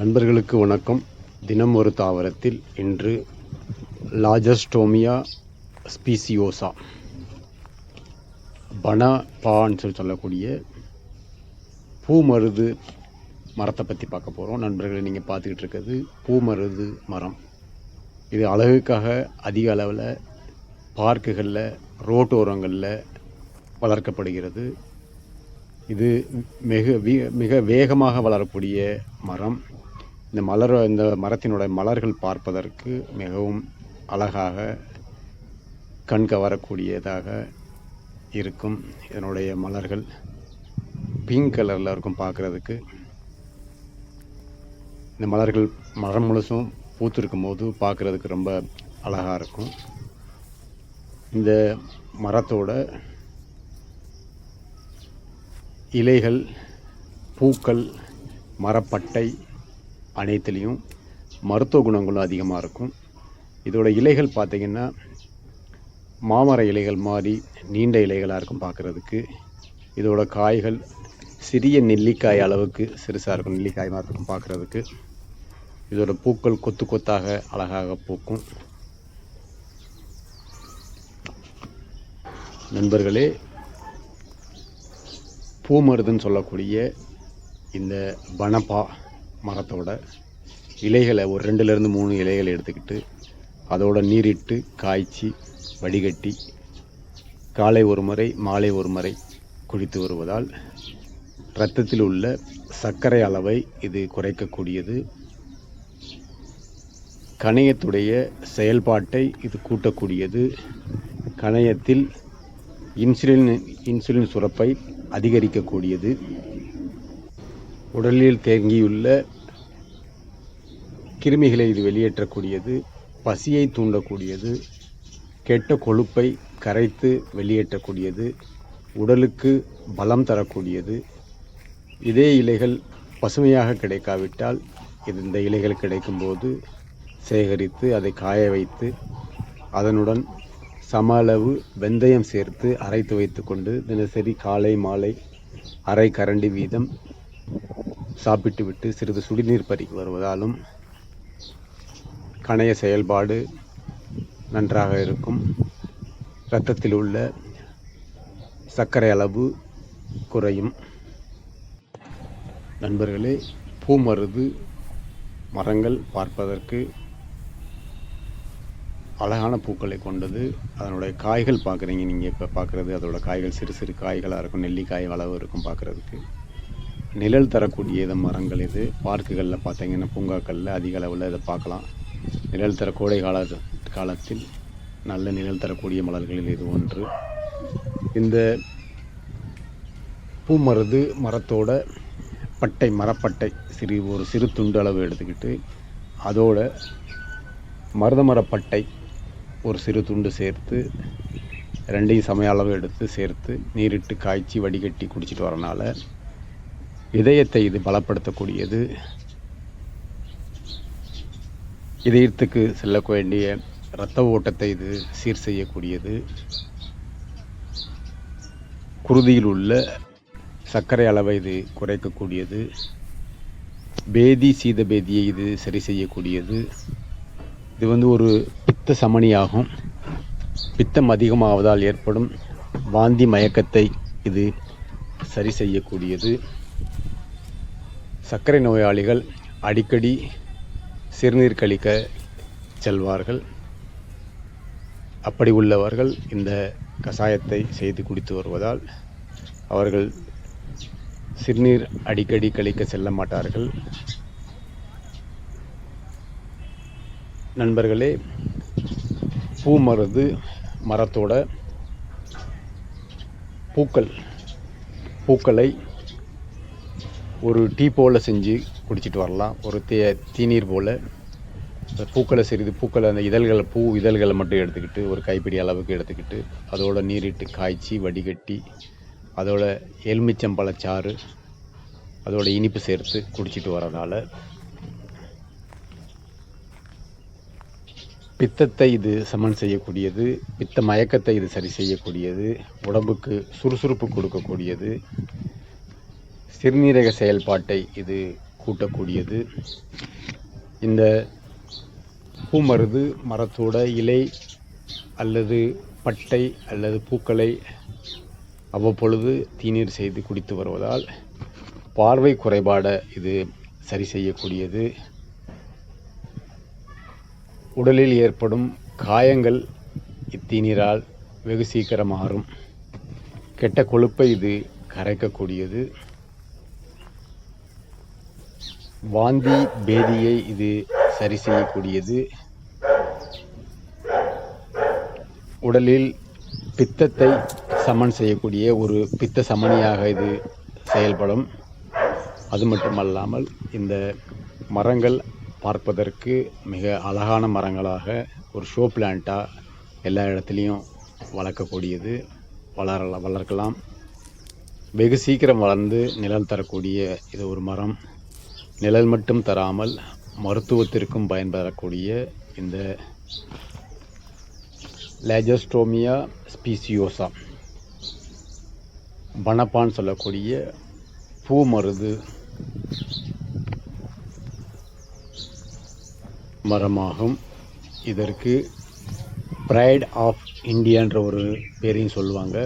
நண்பர்களுக்கு வணக்கம். தினம் ஒரு தாவரத்தில் இன்று லாஜஸ்டோமியா ஸ்பீசியோசா. பனபான்னு சொல்லி சொல்லக்கூடிய பூமருது மரத்தை பற்றி பார்க்க போகிறோம் நண்பர்களை நீங்கள் பார்த்துக்கிட்டு இருக்கிறது பூமருது மரம். இது அழகுக்காக அதிக அளவில் பார்க்குகளில் ரோட்டோரங்களில் வளர்க்கப்படுகிறது. இது மிக வி- மிக வேகமாக வளரக்கூடிய மரம். இந்த மலர் இந்த மரத்தினுடைய மலர்கள் பார்ப்பதற்கு மிகவும் அழகாக கண் கவரக்கூடியதாக இருக்கும் இதனுடைய மலர்கள். பிங்க் கலரில் இருக்கும் பார்க்குறதுக்கு. இந்த மலர்கள் மரம் முழுசும் பூத்திருக்கும் போது பார்க்குறதுக்கு ரொம்ப அழகாக இருக்கும். இந்த மரத்தோட இலைகள் பூக்கள் மரப்பட்டை அனைத்துலேயும் மருத்துவ குணங்களும் அதிகமாக இருக்கும். இதோட இலைகள் பார்த்திங்கன்னா மாமர இலைகள் மாதிரி நீண்ட இலைகளாக இருக்கும் பார்க்குறதுக்கு இதோட காய்கள் சிறிய நெல்லிக்காய் அளவுக்கு சிறுசாக இருக்கும் நெல்லிக்காய் மாதிரி இருக்கும் பார்க்குறதுக்கு இதோட பூக்கள் கொத்து கொத்தாக அழகாக பூக்கும். நண்பர்களே பூமருதுன்னு சொல்லக்கூடிய இந்த பனப்பா மரத்தோட இலைகளை ஒரு ரெண்டுலேருந்து மூணு இலைகளை எடுத்துக்கிட்டு அதோட நீரிட்டு காய்ச்சி வடிகட்டி காலை ஒரு முறை மாலை ஒரு முறை குடித்து வருவதால் இரத்தத்தில் உள்ள சர்க்கரை அளவை இது குறைக்கக்கூடியது. கணையத்துடைய செயல்பாட்டை இது கூட்டக்கூடியது. கணையத்தில் இன்சுலின் இன்சுலின் சுரப்பை அதிகரிக்கக்கூடியது. உடலில் தேங்கியுள்ள கிருமிகளை இது வெளியேற்றக்கூடியது பசியை தூண்டக்கூடியது கெட்ட கொழுப்பை கரைத்து வெளியேற்றக்கூடியது உடலுக்கு பலம் தரக்கூடியது. இதே இலைகள் பசுமையாக கிடைக்காவிட்டால் இது இந்த இலைகள் கிடைக்கும்போது சேகரித்து அதை காய வைத்து அதனுடன் சம அளவு வெந்தயம் சேர்த்து அரைத்து வைத்துக்கொண்டு தினசரி காலை மாலை அரை கரண்டி வீதம் சாப்பிட்டு விட்டு சிறிது சுடிநீர் பறிக்கு வருவதாலும் கணைய செயல்பாடு நன்றாக இருக்கும். இரத்தத்தில் உள்ள சர்க்கரை அளவு குறையும். நண்பர்களே பூமருது மரங்கள் பார்ப்பதற்கு அழகான பூக்களை கொண்டது. அதனுடைய காய்கள் பார்க்குறீங்க. நீங்கள் இப்போ பார்க்குறது அதோடய காய்கள் சிறு சிறு காய்களாக இருக்கும் நெல்லிக்காய் அளவு இருக்கும் பார்க்குறதுக்கு. நிழல் தரக்கூடிய இது மரங்கள் இது. பார்க்குகளில் பார்த்தீங்கன்னா பூங்காக்களில் அதிக அளவில் இதை பார்க்கலாம் நிழல் தர கோடை கால காலத்தில் நல்ல நிழல் தரக்கூடிய மலர்களில் இது ஒன்று. இந்த பூமருது மரத்தோட பட்டை மரப்பட்டை சிறு ஒரு சிறு துண்டு அளவு எடுத்துக்கிட்டு அதோட மருத மரப்பட்டை ஒரு சிறு துண்டு சேர்த்து ரெண்டையும் சமய அளவு எடுத்து சேர்த்து நீரிட்டு காய்ச்சி வடிகட்டி குடிச்சிட்டு வரனால இதயத்தை இது பலப்படுத்தக்கூடியது. இதயத்துக்கு செல்ல வேண்டிய இரத்த ஓட்டத்தை இது சீர் செய்யக்கூடியது. குருதியில் உள்ள சர்க்கரை அளவை இது குறைக்கக்கூடியது. பேதி சீத பேதியை இது சரி செய்யக்கூடியது. இது வந்து ஒரு பித்த சமணியாகும். பித்தம் அதிகமாவதால் ஏற்படும் வாந்தி மயக்கத்தை இது சரி செய்யக்கூடியது. சர்க்கரை நோயாளிகள் அடிக்கடி சிறுநீர் கழிக்க செல்வார்கள். அப்படி உள்ளவர்கள் இந்த கஷாயத்தை செய்து குடித்து வருவதால் அவர்கள் சிறுநீர் அடிக்கடி கழிக்க செல்ல மாட்டார்கள். நண்பர்களே பூமருது மரத்தோட பூக்கள் பூக்களை ஒரு டீ போல் செஞ்சு குடிச்சிட்டு வரலாம். ஒரு தே தீநீர் போல். அந்த பூக்களை சிறிது பூக்களை அந்த இதழ்களை பூ இதழ்களை மட்டும் எடுத்துக்கிட்டு ஒரு கைப்பிடி அளவுக்கு எடுத்துக்கிட்டு அதோட நீரிட்டு காய்ச்சி வடிகட்டி அதோட எலுமிச்சம்பழச்சாறு அதோட இனிப்பு சேர்த்து குடிச்சிட்டு வரனால பித்தத்தை இது சமன் செய்யக்கூடியது பித்த மயக்கத்தை இது சரி செய்யக்கூடியது உடம்புக்கு சுறுசுறுப்பு கொடுக்கக்கூடியது சிறுநீரக செயல்பாட்டை இது கூட்டக்கூடியது. இந்த பூமருது மரத்தோட இலை அல்லது பட்டை அல்லது பூக்களை அவ்வப்பொழுது தீநீர் செய்து குடித்து வருவதால் பார்வை குறைபாட இது சரி செய்யக்கூடியது. உடலில் ஏற்படும் காயங்கள் இத்தீநீரால் வெகு சீக்கிரம் மாறும் கெட்ட கொழுப்பை இது கரைக்கக்கூடியது. வாந்தி பேதியை இது சரி செய்யக்கூடியது. உடலில் பித்தத்தை சமன் செய்யக்கூடிய ஒரு பித்த சமனியாக இது செயல்படும். அது மட்டுமல்லாமல் இந்த மரங்கள் பார்ப்பதற்கு மிக அழகான மரங்களாக ஒரு ஷோ பிளான்ட்டாக எல்லா இடத்துலையும் வளர்க்கக்கூடியது. வளர வளர்க்கலாம். வெகு சீக்கிரம் வளர்ந்து நிழல் தரக்கூடிய இது ஒரு மரம். நிழல் மட்டும் தராமல் மருத்துவத்திற்கும் பயன்பெறக்கூடிய இந்த லேஜஸ்ட்ரோமியா ஸ்பீசியோசா பணப்பான் சொல்லக்கூடிய பூ மருது மரமாகும். இதற்கு ப்ரைட் ஆஃப் இந்தியான்ற ஒரு பேரையும் சொல்லுவாங்க.